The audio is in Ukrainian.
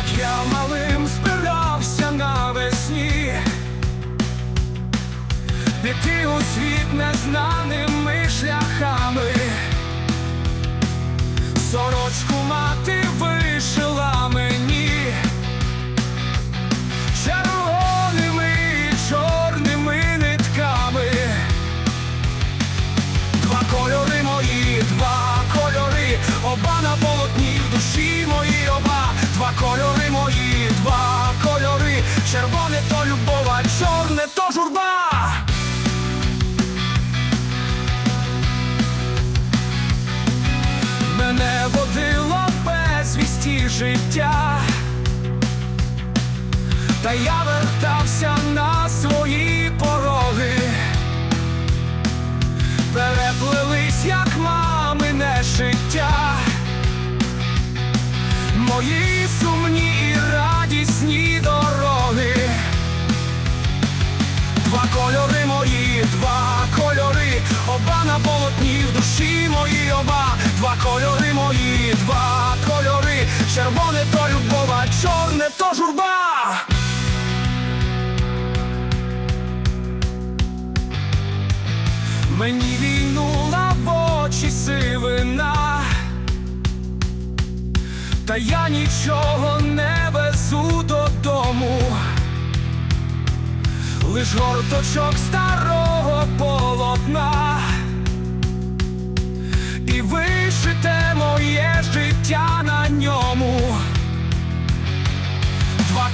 як я малим збирався навесні, піти у світ незнаними шляхами, сорочку мати вишила мені, червоними чорними нитками, два кольори мої, два кольори, оба на полотні в душі мої. оба. Два кольори життя, та я вертався на свої пороги переплились, як мамине життя. Мої сумні і радісні дороги. Два кольори мої, два кольори, оба на полотні в душі мої оба, два кольори мої, два червоне то любов, а чорне то журба. Мені війнула в очі сивина, та я нічого не везу додому, лиш горточок старого полотна,